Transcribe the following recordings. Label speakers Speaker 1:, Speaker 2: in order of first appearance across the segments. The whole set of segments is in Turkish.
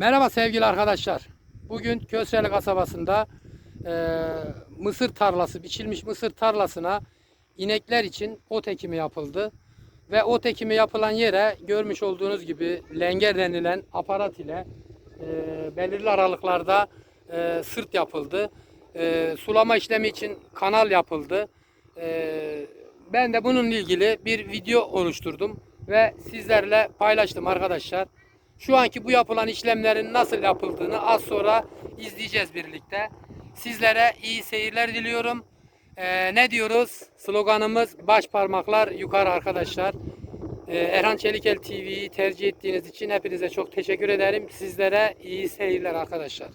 Speaker 1: Merhaba sevgili arkadaşlar. Bugün Kösreli kasabasında e, mısır tarlası, biçilmiş mısır tarlasına inekler için ot ekimi yapıldı. Ve ot ekimi yapılan yere görmüş olduğunuz gibi lenger denilen aparat ile e, belirli aralıklarda e, sırt yapıldı. E, sulama işlemi için kanal yapıldı. E, ben de bununla ilgili bir video oluşturdum ve sizlerle paylaştım arkadaşlar. Şu anki bu yapılan işlemlerin nasıl yapıldığını az sonra izleyeceğiz birlikte. Sizlere iyi seyirler diliyorum. Ee, ne diyoruz? Sloganımız baş parmaklar yukarı arkadaşlar. Ee, Erhan Çelikel TV'yi tercih ettiğiniz için hepinize çok teşekkür ederim. Sizlere iyi seyirler arkadaşlar.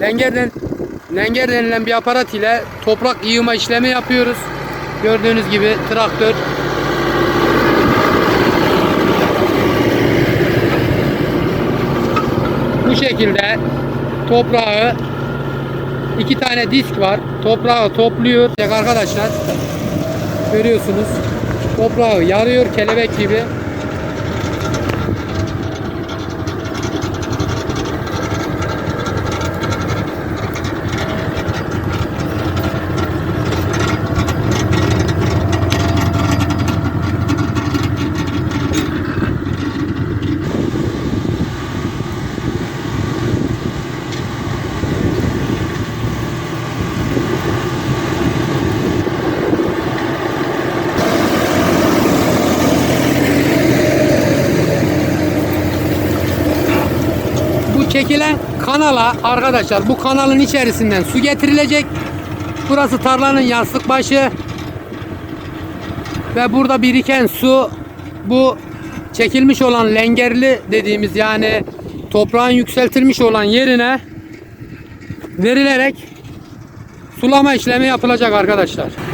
Speaker 1: Lengerden Lenger denilen bir aparat ile toprak yığma işlemi yapıyoruz. Gördüğünüz gibi traktör bu şekilde toprağı iki tane disk var. Toprağı topluyor. Arkadaşlar görüyorsunuz. Toprağı yarıyor kelebek gibi. Çekilen kanala arkadaşlar bu kanalın içerisinden su getirilecek. Burası tarlanın yastık başı. Ve burada biriken su bu çekilmiş olan lengerli dediğimiz yani toprağın yükseltilmiş olan yerine verilerek sulama işlemi yapılacak arkadaşlar.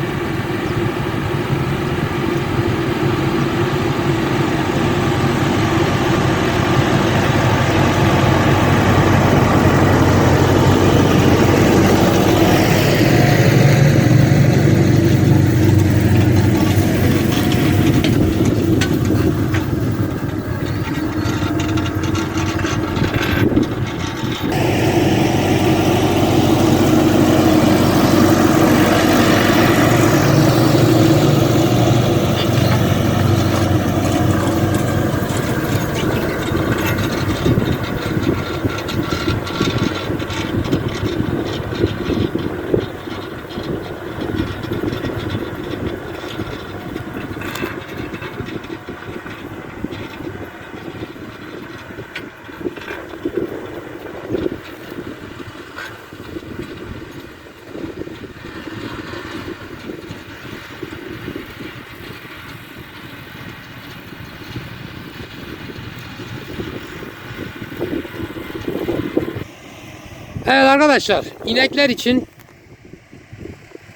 Speaker 1: Evet arkadaşlar inekler için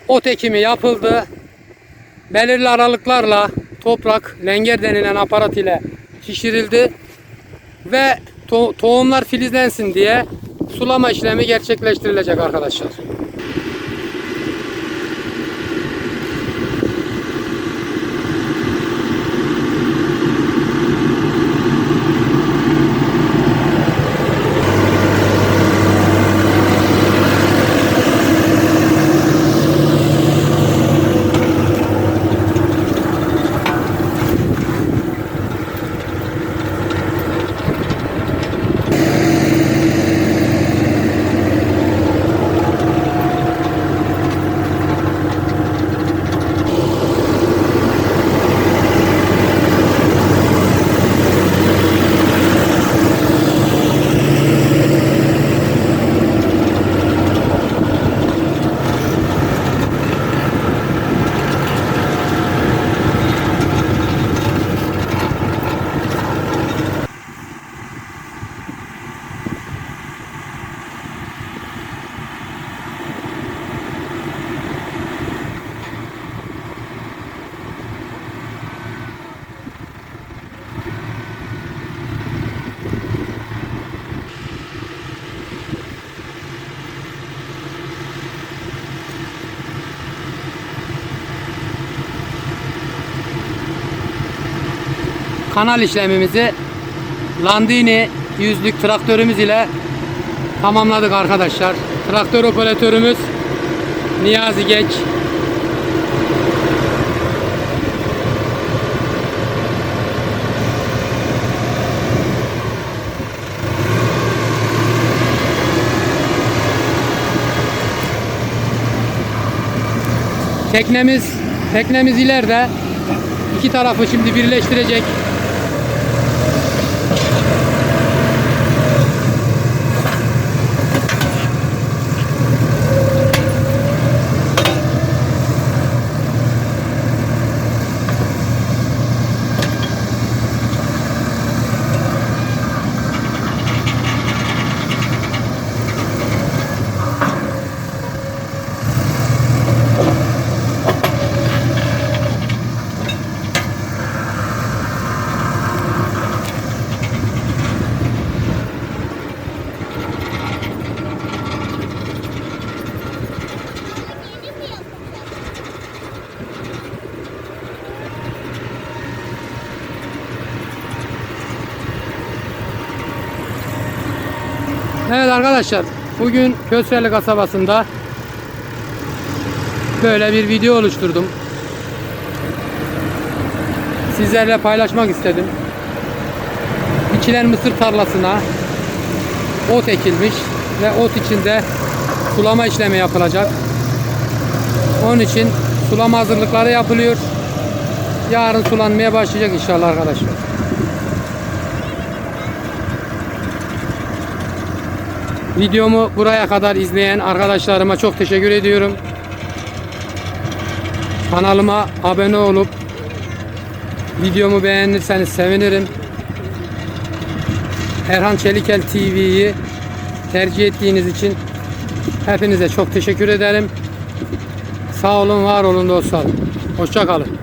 Speaker 1: ot ekimi yapıldı. Belirli aralıklarla toprak lenger denilen aparat ile şişirildi. Ve to- tohumlar filizlensin diye sulama işlemi gerçekleştirilecek arkadaşlar. Kanal işlemimizi Landini yüzlük traktörümüz ile tamamladık arkadaşlar. Traktör operatörümüz Niyazi Geç. Teknemiz teknemiz ileride. İki tarafı şimdi birleştirecek. Evet arkadaşlar bugün Kösreli kasabasında böyle bir video oluşturdum. Sizlerle paylaşmak istedim. Biçilen mısır tarlasına ot ekilmiş ve ot içinde sulama işlemi yapılacak. Onun için sulama hazırlıkları yapılıyor. Yarın sulanmaya başlayacak inşallah arkadaşlar. Videomu buraya kadar izleyen arkadaşlarıma çok teşekkür ediyorum. Kanalıma abone olup videomu beğenirseniz sevinirim. Erhan Çelikel TV'yi tercih ettiğiniz için hepinize çok teşekkür ederim. Sağ olun, var olun dostlar. Hoşça kalın.